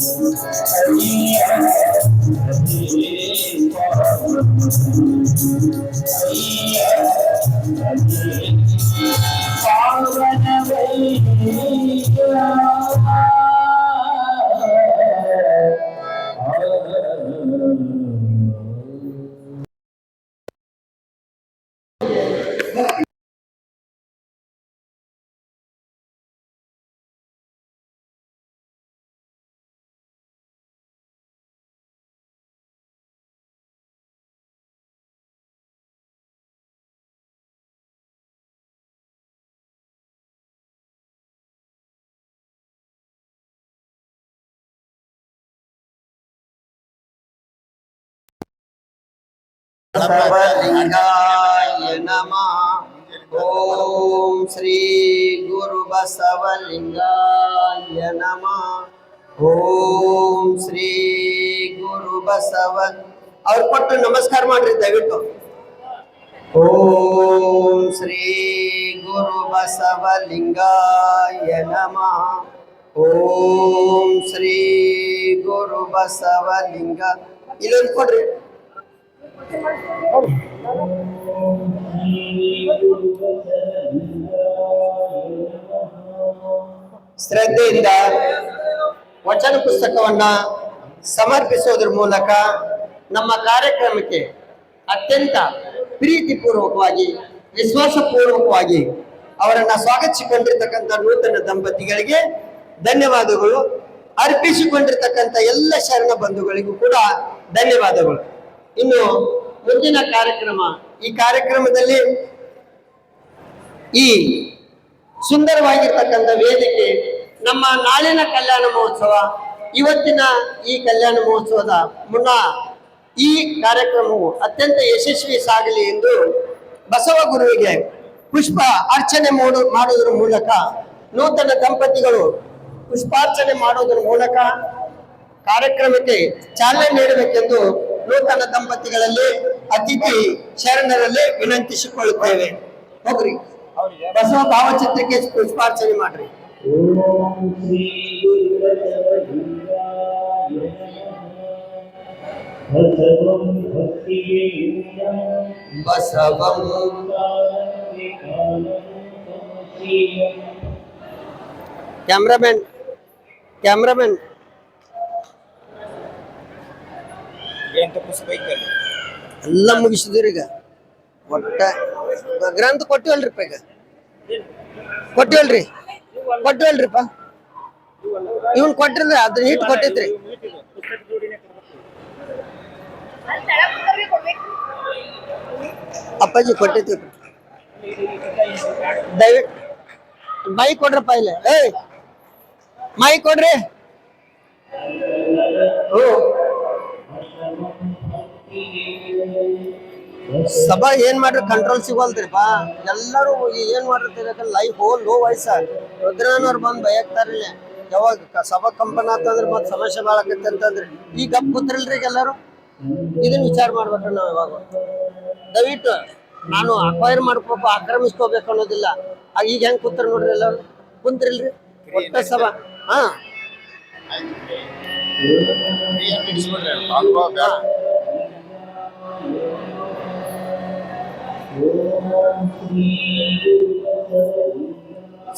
ಓಂ ಶ್ರೀ ಗುರು ಬಸವಲಿಂಗಾಯ ನಮಃ ಓಂ ಶ್ರೀ ಗುರು ಬಸವ ಅವ್ರು ಕೊಟ್ಟು ನಮಸ್ಕಾರ ಮಾಡ್ರಿ ದಯವಿಟ್ಟು ಓಂ ಶ್ರೀ ಗುರು ಬಸವಲಿಂಗಾಯ ನಮಃ ಓಂ ಶ್ರೀ ಗುರು ಬಸವಲಿಂಗ ಇಲ್ಲೊಂದು ಕೊಡ್ರಿ ಶ್ರದ್ಧೆಯಿಂದ ವಚನ ಪುಸ್ತಕವನ್ನ ಸಮರ್ಪಿಸೋದ್ರ ಮೂಲಕ ನಮ್ಮ ಕಾರ್ಯಕ್ರಮಕ್ಕೆ ಅತ್ಯಂತ ಪ್ರೀತಿಪೂರ್ವಕವಾಗಿ, ವಿಶ್ವಾಸಪೂರ್ವಕವಾಗಿ ಅವರನ್ನ ಸ್ವಾಗತಿಸಿಕೊಂಡಿರ್ತಕ್ಕಂಥ ನೂತನ ದಂಪತಿಗಳಿಗೆ ಧನ್ಯವಾದಗಳು. ಅರ್ಪಿಸಿಕೊಂಡಿರ್ತಕ್ಕಂಥ ಎಲ್ಲ ಶರಣ ಬಂಧುಗಳಿಗೂ ಕೂಡ ಧನ್ಯವಾದಗಳು. ಇನ್ನು ಮುಂದಿನ ಕಾರ್ಯಕ್ರಮ. ಈ ಕಾರ್ಯಕ್ರಮದಲ್ಲಿ ಈ ಸುಂದರವಾಗಿರ್ತಕ್ಕಂಥ ವೇದಿಕೆ, ನಮ್ಮ ನಾಳಿನ ಕಲ್ಯಾಣ ಮಹೋತ್ಸವ, ಇವತ್ತಿನ ಈ ಕಲ್ಯಾಣ ಮಹೋತ್ಸವದ ಮುನ್ನ ಈ ಕಾರ್ಯಕ್ರಮವು ಅತ್ಯಂತ ಯಶಸ್ವಿ ಸಾಗಲಿ ಎಂದು ಬಸವ ಗುರುವಿಗೆ ಪುಷ್ಪ ಅರ್ಚನೆ ಮಾಡು, ಮಾಡುವುದರ ಮೂಲಕ ನೂತನ ದಂಪತಿಗಳು ಪುಷ್ಪಾರ್ಚನೆ ಮಾಡೋದ್ರ ಮೂಲಕ ಕಾರ್ಯಕ್ರಮಕ್ಕೆ ಚಾಲನೆ ನೀಡಬೇಕೆಂದು ನೂತನ ದಂಪತಿಗಳಲ್ಲಿ ಅತಿಥಿ ಶರಣರಲ್ಲಿ ವಿನಂತಿಸಿಕೊಳ್ಳುತ್ತೇವೆ. ಹೋಗ್ರಿ. ಬಸವ ಭಾವಚಿತ್ರಕ್ಕೆ ಪುಷ್ಪಾರ್ಚನೆ ಮಾಡ್ರಿ. ಓಂ ಶ್ರೀ ಬಸವಂ ಭಕ್ತಿಗೆ ಪುಸ್ತಕ ಎಲ್ಲ ಮುಗಿಸಿದ್ರಿ ಈಗ. ಒಟ್ಟ ಗ್ರಂಥ ಕೊಟ್ಟಿವಲ್ರಿಪ್ಪ ಈಗ. ಕೊಟ್ಟಿವಲ್ರಿ. ಕೊಟ್ಟಿವಲ್ರಿಪ್ಪ. ಇವನ್ ಕೊಟ್ಟಿರ್ಲಿ ಅದ್ರ ಹಿಟ್ಟು ಕೊಟ್ಟಿದ್ರಿ ಅಪ್ಪಾಜಿ ಕೊಟ್ಟಿದ್ವಿ ದಯವಿಟ್ಟು ಮೈ ಕೊಡ್ರಪ್ಪ ಇಲ್ಲ. ಏಯ್, ಮೈ ಕೊಡ್ರಿ. ಹ್ಞೂ ಸಭಾ ಏನ್ ಮಾಡ್ರಿ ಕಂಟ್ರೋಲ್ ಸಿಗೋಲ್ತ್ರಿಪ್ಪ ಎಲ್ಲರೂ ಏನ್ ಮಾಡಿರ್ತೀರ ಲೈಫ್ ಹೋಲ್ ಲೋ ವಯಸ್ಸ ರುದ್ರನವ್ರು ಬಂದ್ ಬಯಕ್ತಾರಿಲ್ಲ ಯಾವಾಗ ಸಭಾ ಕಂಪನ ಅಂತಂದ್ರೆ ಮತ್ ಸಮಸ್ಯೆ ಬಾಳಕತ್ತೆ ಅಂತಂದ್ರೆ ಈ ಗಪ್ ಕೂತ್ರಿಲ್ರಿ ಎಲ್ಲರೂ? ಇದನ್ನ ವಿಚಾರ ಮಾಡ್ಬೇಕ್ರಿ ನಾವ್ ಯಾವಾಗ. ದಯವಿಟ್ಟು ನಾನು ಅಕ್ವೈರ್ ಮಾಡ್ಕೋಬೇಕು ಆಕ್ರಮಿಸ್ಕೋಬೇಕು ಅನ್ನೋದಿಲ್ಲ. ಆಗ ಈಗ ಹೆಂಗ್ ಕೂತ್ರ ನೋಡ್ರಿ ಎಲ್ಲರೂ? ಕುಂತ್ರಿಲ್ರಿ? ಒಟ್ಟ ಸಭಾ. ಹಾ.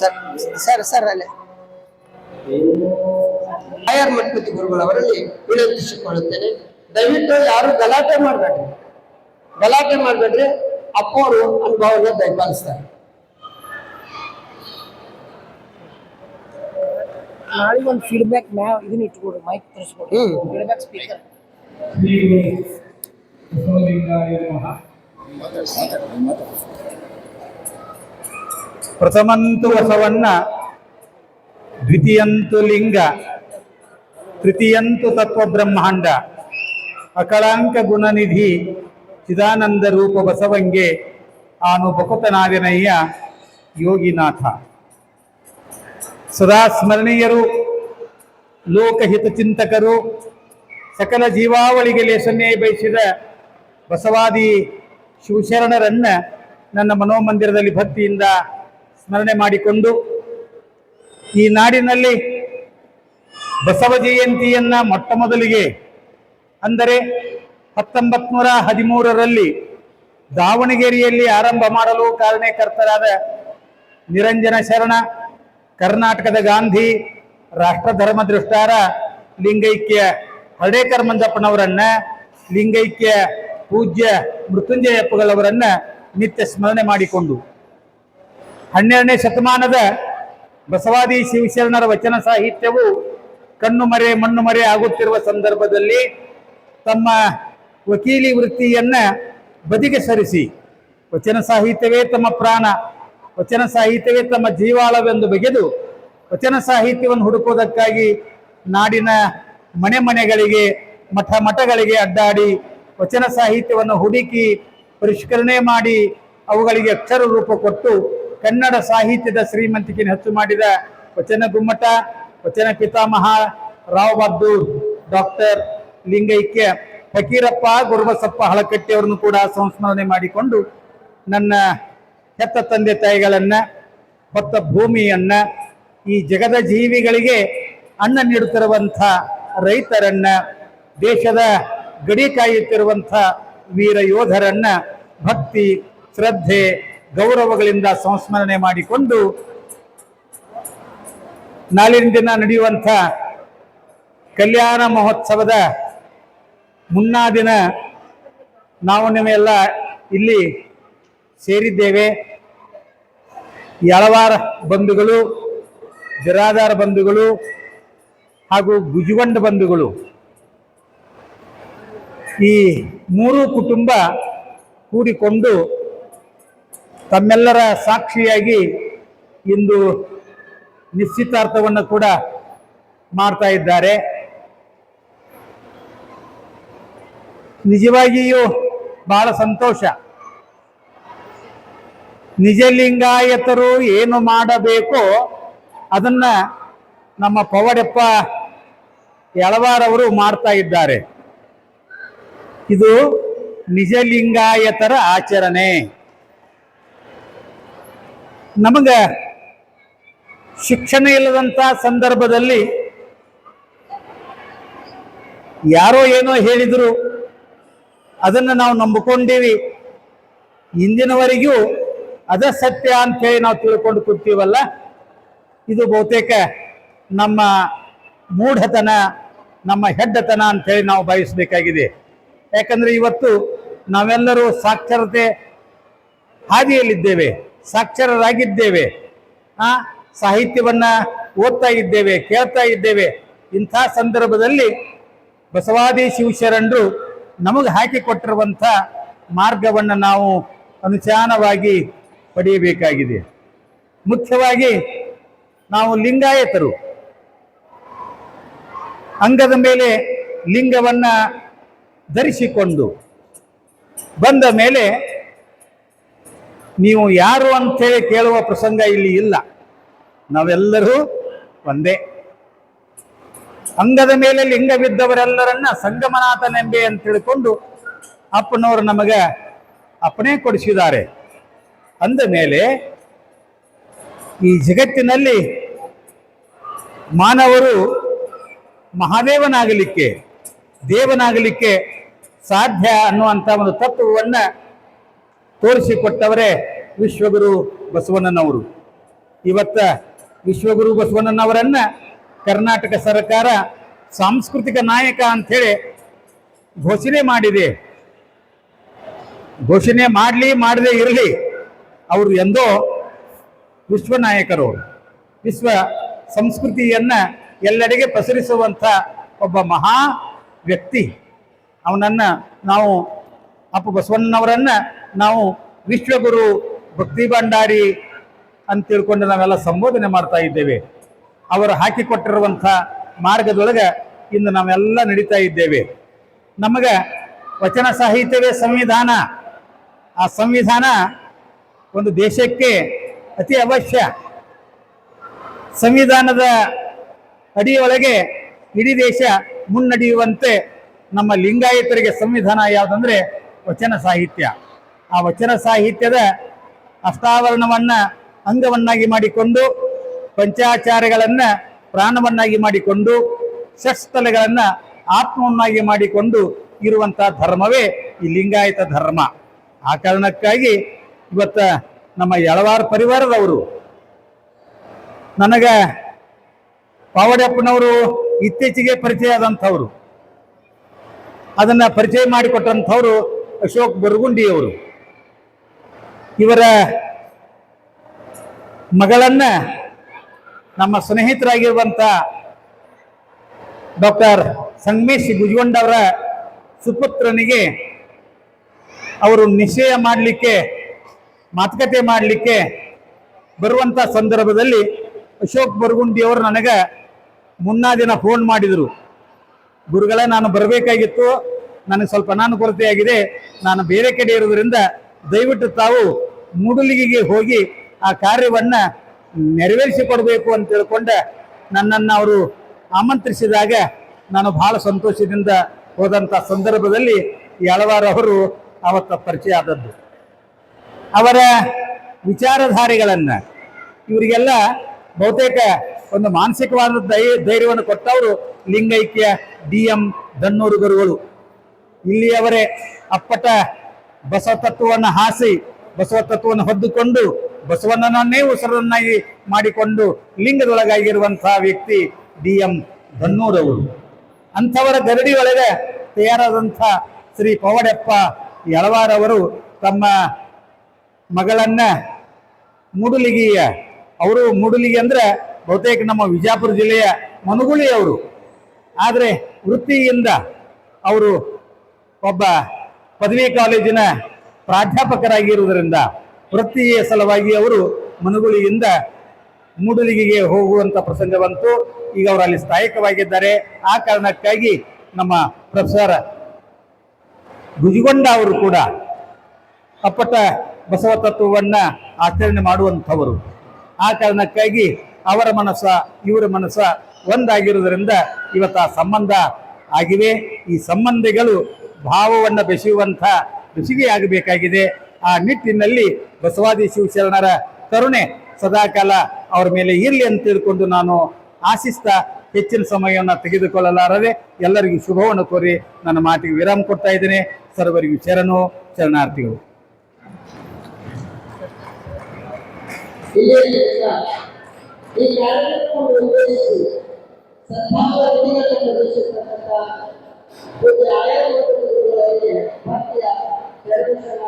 ಸರ್ ಸರ್ ಸರ್ ಅಲ್ಲೇ. ಆಯರ್ ಮಠಪತಿ ಗುರುಗಳವರಲ್ಲಿ ವಿನಂತಿಸಿಕೊಳ್ಳುತ್ತೇನೆ ದಯವಿಟ್ಟು ಯಾರು ಗಲಾಟೆ ಮಾಡಬೇಡ್ರಿ. ಗಲಾಟೆ ಮಾಡಬೇಡ್ರಿ. ಅಪ್ಪವರು ಅನುಭವನ ದಯಪಾಲಿಸ್ತಾರೆ. ನಾಳೆ ಒಂದು ಫೀಡ್ಬ್ಯಾಕ್ ಮ್ಯಾ ಇದನ್ನ ಇಟ್ಕೊಡು ಮೈಕ್ ತರಿಸ್ಕೊಡು. ಫೀಡ್ಬ್ಯಾಕ್ ಸ್ಪೀಕರ್ ಶ್ರೀ ಪ್ರಥಮಂತು ಬಸವಣ್ಣ ದ್ವಿತೀಯಂತು ಲಿಂಗ, ತೃತೀಯಂತು ತತ್ವ ಬ್ರಹ್ಮಾಂಡ ಅಕಳಾಂಕ ಗುಣನಿಧಿ, ಚಿದಾನಂದ ರೂಪ ಬಸವಂಗೆ ಆನು ಬಕುತನಾದಿನಯ್ಯ ಯೋಗಿನಾಥ. ಸದಾ ಸ್ಮರಣೀಯರು, ಲೋಕಹಿತ ಚಿಂತಕರು, ಸಕಲ ಜೀವಾವಳಿಗೆ ಲೇಸನ್ನೇ ಬಯಸಿದ ಬಸವಾದಿ ಶಿವಶರಣರನ್ನ ನನ್ನ ಮನೋಮಂದಿರದಲ್ಲಿ ಭಕ್ತಿಯಿಂದ ಸ್ಮರಣೆ ಮಾಡಿಕೊಂಡು ಈ ನಾಡಿನಲ್ಲಿ ಬಸವ ಜಯಂತಿಯನ್ನ ಮೊಟ್ಟ ಮೊದಲಿಗೆ ಅಂದರೆ ಹತ್ತೊಂಬತ್ ನೂರ ಹದಿಮೂರರಲ್ಲಿ ದಾವಣಗೆರೆಯಲ್ಲಿ ಆರಂಭ ಮಾಡಲು ಕಾರಣಕರ್ತರಾದ ನಿರಂಜನ ಶರಣ, ಕರ್ನಾಟಕದ ಗಾಂಧಿ, ರಾಷ್ಟ್ರ ಧರ್ಮ ದೃಷ್ಟಾರ ಲಿಂಗೈಕ್ಯ ಹರ್ಡೇಕರ್ ಮಂಜಪ್ಪನವರನ್ನ ಲಿಂಗೈಕ್ಯ ಪೂಜ್ಯ ಮೃತ್ಯುಂಜಯಪ್ಪಗಳವರನ್ನ ನಿತ್ಯ ಸ್ಮರಣೆ ಮಾಡಿಕೊಂಡು. ಹನ್ನೆರಡನೇ ಶತಮಾನದ ಬಸವಾದಿ ಶಿವಶರಣರ ವಚನ ಸಾಹಿತ್ಯವು ಕಣ್ಣು ಮರೆ, ಮಣ್ಣು ಮರೆ ಆಗುತ್ತಿರುವ ಸಂದರ್ಭದಲ್ಲಿ ತಮ್ಮ ವಕೀಲಿ ವೃತ್ತಿಯನ್ನ ಬದಿಗೆ ಸರಿಸಿ. ವಚನ ಸಾಹಿತ್ಯವೇ ತಮ್ಮ ಪ್ರಾಣ, ವಚನ ಸಾಹಿತ್ಯವೇ ತಮ್ಮ ಜೀವಾಳವೆಂದು ಬಗೆದು ವಚನ ಸಾಹಿತ್ಯವನ್ನು ಹುಡುಕುವುದಕ್ಕಾಗಿ ನಾಡಿನ ಮನೆ ಮನೆಗಳಿಗೆ, ಮಠ ಮಠಗಳಿಗೆ ಅಡ್ಡಾಡಿ ವಚನ ಸಾಹಿತ್ಯವನ್ನು ಹುಡುಕಿ ಪರಿಷ್ಕರಣೆ ಮಾಡಿ ಅವುಗಳಿಗೆ ಅಕ್ಷರ ರೂಪ ಕೊಟ್ಟು ಕನ್ನಡ ಸಾಹಿತ್ಯದ ಶ್ರೀಮಂತಿಕೆಯನ್ನು ಹೆಚ್ಚು ಮಾಡಿದ ವಚನ ಗುಮ್ಮಟ, ವಚನ ಪಿತಾಮಹ, ರಾವ್ ಬಹದ್ದೂರ್, ಡಾಕ್ಟರ್ ಲಿಂಗೈಕ್ಯ, ಫಕೀರಪ್ಪ ಗುರುಬಸಪ್ಪ ಹಳಕಟ್ಟಿ ಅವರನ್ನು ಕೂಡ ಸಂಸ್ಮರಣೆ ಮಾಡಿಕೊಂಡು ನನ್ನ ಹೆತ್ತ ತಂದೆ ತಾಯಿಗಳನ್ನ ಹೊತ್ತ ಭೂಮಿಯನ್ನ, ಈ ಜಗದ ಜೀವಿಗಳಿಗೆ ಅನ್ನ ನೀಡುತ್ತಿರುವಂಥ ರೈತರನ್ನ, ದೇಶದ ಗಡಿ ಕಾಯುತ್ತಿರುವಂಥ ವೀರ ಯೋಧರನ್ನ ಭಕ್ತಿ, ಶ್ರದ್ಧೆ, ಗೌರವಗಳಿಂದ ಸಂಸ್ಮರಣೆ ಮಾಡಿಕೊಂಡು ನಾಳಿನ ದಿನ ನಡೆಯುವಂಥ ಕಲ್ಯಾಣ ಮಹೋತ್ಸವದ ಮುನ್ನಾ ದಿನ ನಾವು ನಿಮ್ಮೆಲ್ಲ ಇಲ್ಲಿ ಸೇರಿದ್ದೇವೆ. ಯಳವಾರ ಬಂಧುಗಳು ಜರಾದಾರ ಬಂಧುಗಳು ಹಾಗೂ ಗುಜುವಂಡ ಬಂಧುಗಳು. ಈ ಮೂರು ಕುಟುಂಬ ಕೂಡಿಕೊಂಡು ತಮ್ಮೆಲ್ಲರ ಸಾಕ್ಷಿಯಾಗಿ ಇಂದು ನಿಶ್ಚಿತಾರ್ಥವನ್ನು ಕೂಡ ಮಾಡ್ತಾ ಇದ್ದಾರೆ. ನಿಜವಾಗಿಯೂ ಬಹಳ ಸಂತೋಷ. ನಿಜಲಿಂಗಾಯತರು ಏನು ಮಾಡಬೇಕೋ ಅದನ್ನ ನಮ್ಮ ಪವಡೆಪ್ಪ ಯಳವಾರವರು ಮಾಡ್ತಾ ಇದ್ದಾರೆ. ಇದು ನಿಜಲಿಂಗಾಯತರ ಆಚರಣೆ. ನಮಗೆ ಶಿಕ್ಷಣ ಇಲ್ಲದಂಥ ಸಂದರ್ಭದಲ್ಲಿ ಯಾರೋ ಏನೋ ಹೇಳಿದರು, ಅದನ್ನು ನಾವು ನಂಬಿಕೊಂಡೀವಿ. ಇಂದಿನವರೆಗೂ ಅದ ಸತ್ಯ ಅಂತೇಳಿ ನಾವು ತಿಳ್ಕೊಂಡು ಕೊಡ್ತೀವಲ್ಲ ಇದು ಬಹುತೇಕ ನಮ್ಮ ಮೂಢತನ, ನಮ್ಮ ಹೆಡ್ಡತನ ಅಂತ ಹೇಳಿ ನಾವು ಭಾವಿಸಬೇಕಾಗಿದೆ. ಯಾಕಂದ್ರೆ ಇವತ್ತು ನಾವೆಲ್ಲರೂ ಸಾಕ್ಷರತೆ ಹಾದಿಯಲ್ಲಿದ್ದೇವೆ, ಸಾಕ್ಷರರಾಗಿದ್ದೇವೆ. ಆ, ಸಾಹಿತ್ಯವನ್ನ ಓದ್ತಾ ಇದ್ದೇವೆ, ಕೇಳ್ತಾ ಇದ್ದೇವೆ. ಇಂಥ ಸಂದರ್ಭದಲ್ಲಿ ಬಸವಾದಿ ಶಿವಶರಣರು ನಮಗೆ ಹಾಕಿಕೊಟ್ಟಿರುವಂಥ ಮಾರ್ಗವನ್ನು ನಾವು ಅನುಚಾನವಾಗಿ ಪಡೆಯಬೇಕಾಗಿದೆ. ಮುಖ್ಯವಾಗಿ ನಾವು ಲಿಂಗಾಯತರು. ಅಂಗದ ಮೇಲೆ ಲಿಂಗವನ್ನ ಧರಿಸಿಕೊಂಡು ಬಂದ ಮೇಲೆ ನೀವು ಯಾರು ಅಂತೇಳಿ ಕೇಳುವ ಪ್ರಸಂಗ ಇಲ್ಲಿ ಇಲ್ಲ. ನಾವೆಲ್ಲರೂ ಒಂದೇ. ಅಂಗದ ಮೇಲೆ ಲಿಂಗವಿದ್ದವರೆಲ್ಲರನ್ನ ಸಂಗಮನಾಥನೆಂಬೆ ಅಂತ ತಿಳ್ಕೊಂಡು ಅಪ್ಪನವರು ನಮಗೆ ಅಪ್ಪಣೆ ಕೊಡಿಸಿದ್ದಾರೆ. ಅಂದ ಮೇಲೆ ಈ ಜಗತ್ತಿನಲ್ಲಿ ಮಾನವರು ಮಹಾದೇವನಾಗಲಿಕ್ಕೆ, ದೇವನಾಗಲಿಕ್ಕೆ ಸಾಧ್ಯ ಅನ್ನುವಂಥ ಒಂದು ತತ್ವವನ್ನು ತೋರಿಸಿಕೊಟ್ಟವರೇ ವಿಶ್ವಗುರು ಬಸವಣ್ಣನವರು. ಇವತ್ತ ವಿಶ್ವಗುರು ಬಸವಣ್ಣನವರನ್ನ ಕರ್ನಾಟಕ ಸರ್ಕಾರ ಸಾಂಸ್ಕೃತಿಕ ನಾಯಕ ಅಂಥೇಳಿ ಘೋಷಣೆ ಮಾಡಿದೆ. ಘೋಷಣೆ ಮಾಡಲಿ ಮಾಡದೇ ಇರಲಿ ಅವರು ಎಂದೋ ವಿಶ್ವ ನಾಯಕರು. ವಿಶ್ವ ಸಂಸ್ಕೃತಿಯನ್ನ ಎಲ್ಲೆಡೆಗೆ ಪಸರಿಸುವಂಥ ಒಬ್ಬ ಮಹಾ ವ್ಯಕ್ತಿ. ಅವನನ್ನ ನಾವು ಅಪ್ಪ ಬಸವಣ್ಣನವರನ್ನ ನಾವು ವಿಶ್ವಗುರು ಭಕ್ತಿ ಭಂಡಾರಿ ಅಂತ ತಿಳ್ಕೊಂಡು ನಾವೆಲ್ಲ ಸಂಬೋಧನೆ ಮಾಡ್ತಾ ಇದ್ದೇವೆ. ಅವರು ಹಾಕಿಕೊಟ್ಟಿರುವಂಥ ಮಾರ್ಗದೊಳಗೆ ಇಂದು ನಾವೆಲ್ಲ ನಡೀತಾ ಇದ್ದೇವೆ. ನಮಗೆ ವಚನ ಸಾಹಿತ್ಯವೇ ಸಂವಿಧಾನ. ಆ ಸಂವಿಧಾನ ಒಂದು ದೇಶಕ್ಕೆ ಅತಿ ಅವಶ್ಯ. ಸಂವಿಧಾನದ ಅಡಿಯೊಳಗೆ ಇಡೀ ದೇಶ ಮುನ್ನಡೆಯುವಂತೆ ನಮ್ಮ ಲಿಂಗಾಯತರಿಗೆ ಸಂವಿಧಾನ ಯಾವುದಂದ್ರೆ ವಚನ ಸಾಹಿತ್ಯ. ಆ ವಚನ ಸಾಹಿತ್ಯದ ಅಷ್ಟಾವರಣವನ್ನ ಅಂಗವನ್ನಾಗಿ ಮಾಡಿಕೊಂಡು, ಪಂಚಾಚಾರಗಳನ್ನ ಪ್ರಾಣವನ್ನಾಗಿ ಮಾಡಿಕೊಂಡು, ಷಟ್ಸ್ಥಲಗಳನ್ನ ಆತ್ಮವನ್ನಾಗಿ ಮಾಡಿಕೊಂಡು ಇರುವಂತಹ ಧರ್ಮವೇ ಈ ಲಿಂಗಾಯತ ಧರ್ಮ. ಆ ಕಾರಣಕ್ಕಾಗಿ ಇವತ್ತ ನಮ್ಮ ಯಳವಾರ ಪರಿವಾರದವರು, ನನಗ ಪಾವಡಪ್ಪನವರು ಇತ್ತೀಚೆಗೆ ಪರಿಚಯ ಆದಂಥವ್ರು. ಅದನ್ನ ಪರಿಚಯ ಮಾಡಿಕೊಟ್ಟಂಥವ್ರು ಅಶೋಕ್ ಬರಗುಂಡಿಯವರು. ಇವರ ಮಗಳನ್ನ ನಮ್ಮ ಸ್ನೇಹಿತರಾಗಿರುವಂಥ ಡಾಕ್ಟರ್ ಸಂಗಮೇಶ್ ಗುಜಗೊಂಡವರ ಸುಪುತ್ರನಿಗೆ ಅವರು ನಿಶ್ಚಯ ಮಾಡಲಿಕ್ಕೆ, ಮಾತುಕತೆ ಮಾಡಲಿಕ್ಕೆ ಬರುವಂಥ ಸಂದರ್ಭದಲ್ಲಿ ಅಶೋಕ್ ಬರಗುಂಡಿಯವರು ನನಗೆ ಮುನ್ನಾ ದಿನ ಫೋನ್ ಮಾಡಿದರು. ಗುರುಗಳೇ, ನಾನು ಬರಬೇಕಾಗಿತ್ತು. ನನಗೆ ಸ್ವಲ್ಪ ಅನಾನುಕೂಲತೆಯಾಗಿದೆ. ನಾನು ಬೇರೆ ಕಡೆ ಇರೋದ್ರಿಂದ ದಯವಿಟ್ಟು ತಾವು ಮೂಡಲಿಗೆಗೆ ಹೋಗಿ ಆ ಕಾರ್ಯವನ್ನ ನೆರವೇರಿಸಿಕೊಡ್ಬೇಕು ಅಂತ ತಿಳ್ಕೊಂಡ. ನನ್ನನ್ನು ಅವರು ಆಮಂತ್ರಿಸಿದಾಗ ನಾನು ಬಹಳ ಸಂತೋಷದಿಂದ ಹೋದಂಥ ಸಂದರ್ಭದಲ್ಲಿ ಯಳವಾರ ಅವರು ಅವತ್ತ ಪರಿಚಯ ಆದದ್ದು. ಅವರ ವಿಚಾರಧಾರೆಗಳನ್ನು ಇವರಿಗೆಲ್ಲ ಬಹುತೇಕ ಒಂದು ಮಾನಸಿಕವಾದ ಧೈರ್ಯವನ್ನು ಕೊಟ್ಟವರು ಲಿಂಗೈಕ್ಯ ಡಿ ಎಂ ದನ್ನೂರು ಗುರುಗಳು. ಇಲ್ಲಿಯವರೇ ಅಪ್ಪಟ ಬಸವ ತತ್ವವನ್ನು ಹಾಸಿ ಬಸವ ತತ್ವವನ್ನು ಹೊದ್ದುಕೊಂಡು ಬಸವಣ್ಣನನ್ನೇ ಉಸಿರನ್ನಾಗಿ ಮಾಡಿಕೊಂಡು ಲಿಂಗದೊಳಗಾಗಿರುವಂತಹ ವ್ಯಕ್ತಿ ಡಿ ಎಂ ದನ್ನೂರವರು ಅಂಥವರ ಗರಡಿ ಒಳಗೆ ತಯಾರಾದಂಥ ಶ್ರೀ ಪವಡೆಪ್ಪ ಯಳವಾರವರು ತಮ್ಮ ಮಗಳನ್ನ ಮೂಡುಲಿಗಿಯ, ಅವರು ಮೂಡುಲಿಗಿ ಅಂದ್ರೆ ಬಹುತೇಕ ನಮ್ಮ ವಿಜಾಪುರ ಜಿಲ್ಲೆಯ ಮನುಗುಳಿ ಅವರು. ಆದರೆ ವೃತ್ತಿಯಿಂದ ಅವರು ಒಬ್ಬ ಪದವಿ ಕಾಲೇಜಿನ ಪ್ರಾಧ್ಯಾಪಕರಾಗಿರುವುದರಿಂದ ವೃತ್ತಿಯ ಸಲುವಾಗಿ ಅವರು ಮನುಗುಳಿಯಿಂದ ಮೂಡಲಿಗೆಗೆ ಹೋಗುವಂಥ ಪ್ರಸಂಗ ಬಂತು. ಈಗ ಅವರು ಅಲ್ಲಿ ಸ್ಥಾಯಕವಾಗಿದ್ದಾರೆ. ಆ ಕಾರಣಕ್ಕಾಗಿ ನಮ್ಮ ಪ್ರೊಫೆಸರ್ ಗುಜಿಗೊಂಡ ಅವರು ಕೂಡ ಅಪ್ಪಟ ಬಸವ ತತ್ವವನ್ನು ಆಚರಣೆ ಮಾಡುವಂಥವರು. ಆ ಕಾರಣಕ್ಕಾಗಿ ಅವರ ಮನಸ್ಸ, ಇವರ ಮನಸ್ಸ ಒಂದಾಗಿರುವುದರಿಂದ ಇವತ್ತು ಆ ಸಂಬಂಧ ಆಗಿವೆ ಈ ಸಂಬಂಧಿಗಳು ಭಾವವನ್ನು ಬೆಸೆಯುವಂಥ ಬೆಸುಗೆ ಆಗಬೇಕಾಗಿದೆ ಆ ನಿಟ್ಟಿನಲ್ಲಿ ಬಸವಾದಿ ಶಿವಶರಣರ ಕರುಣೆ ಸದಾಕಾಲ ಅವರ ಮೇಲೆ ಇರಲಿ ಅಂತ ತಿಳ್ಕೊಂಡು ನಾನು ಆಶಿಸ್ತಾ ಹೆಚ್ಚಿನ ಸಮಯವನ್ನು ತೆಗೆದುಕೊಳ್ಳಲಾರದೆ ಎಲ್ಲರಿಗೂ ಶುಭವನ್ನು ಕೋರಿ ನನ್ನ ಮಾತಿಗೆ ವಿರಾಮ ಕೊಡ್ತಾ ಇದ್ದೇನೆ. ಸರ್ವರಿಗೂ ಶರಣು ಶರಣಾರ್ಥಿಗಳು. ಈ ಕಾರ್ಯಕ್ರಮವನ್ನು ಉದ್ದೇಶಿಸಿ ಸದ್ಭಾವ ಅಭಿಯಾನ ನಡೆಸಿರ್ತಕ್ಕಂಥ ಒಂದು ಆಯೋಗದ ಭಕ್ತಿಯ ಪ್ರದರ್ಶನ